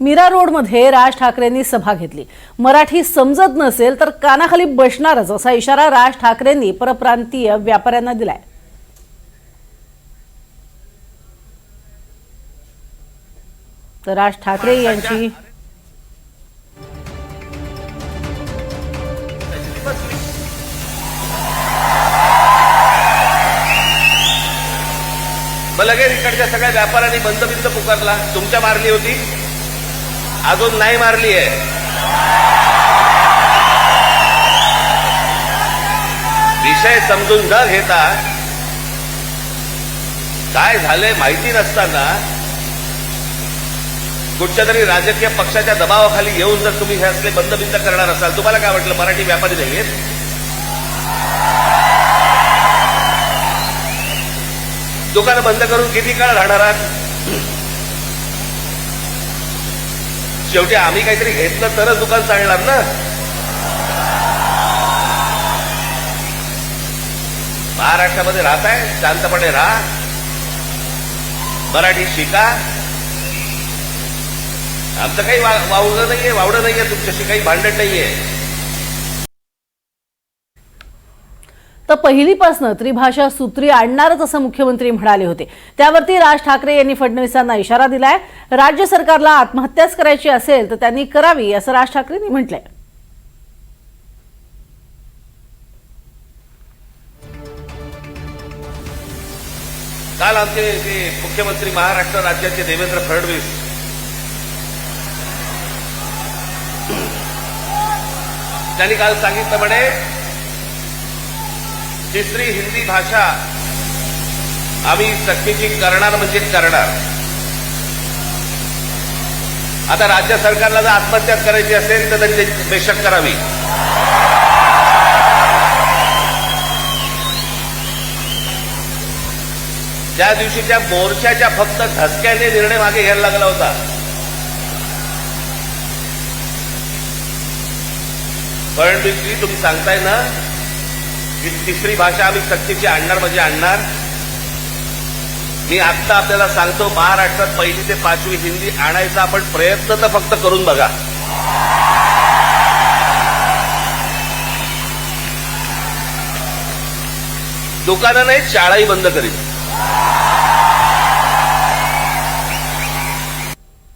मीरा रोडमध्ये राज ठाकरेंनी सभा घेतली. मराठी समजत नसेल तर कानाखाली बसणारच असा इशारा राज ठाकरेंनी परप्रांतीय व्यापाऱ्यांना दिलाय. तर राज ठाकरे यांची मग लगेच इकडच्या सगळ्या व्यापाऱ्यांनी बंद बिंद पुकारला. तुमच्या मारली होती. अजून नाही मारली आहे. विषय समजून न घेता काय झालंय माहिती नसताना कुठच्या तरी राजकीय पक्षाच्या दबावाखाली येऊन जर तुम्ही हे असले बंदबिंद करणार असाल तुम्हाला काय वाटलं मराठी व्यापारी नाही दुकान दुकानं बंद करून किती काळ राहणार आहात? शेवटी आम्ही काहीतरी घेतलं तरच दुकान चालणार ना? महाराष्ट्रामध्ये राहताय? शांतपणे राहा. मराठी शिका. आमचं काही वा- वावडं नाहीये वावडं नाहीये तुमच्याशी काही भांडण नाहीये. तर पहिलीपासनं त्रिभाषा सूत्री आणणारच असं मुख्यमंत्री म्हणाले होते. त्यावरती राज ठाकरे यांनी फडणवीसांना इशारा दिलाय. राज्य सरकारला आत्महत्याच करायची असेल तर त्यांनी करावी असं राज ठाकरेंनी म्हटलंय. काल आमचे ते मुख्यमंत्री महाराष्ट्र राज्याचे देवेंद्र फडणवीस त्यांनी काल सांगितलं म्हणे तिसरी हिंदी भाषा आम्ही सक्तीची करणार म्हणजे करणार. आता राज्य सरकारला जर आत्महत्या करायची असेल तर त्यांनी बेशक करावी. त्या दिवशी त्या मोर्चाच्या फक्त धसक्याने निर्णय मागे घ्यायला लागला होता. पण मी तुम्ही सांगताय ना तिसरी भाषा आम्ही सक्तीची आणणार म्हणजे आणणार. मी आत्ता आपल्याला सांगतो महाराष्ट्रात पहिली ते पाचवी हिंदी आणायचा आपण प्रयत्न तर फक्त करून बघा. दुकानं नाही शाळाही बंद करीन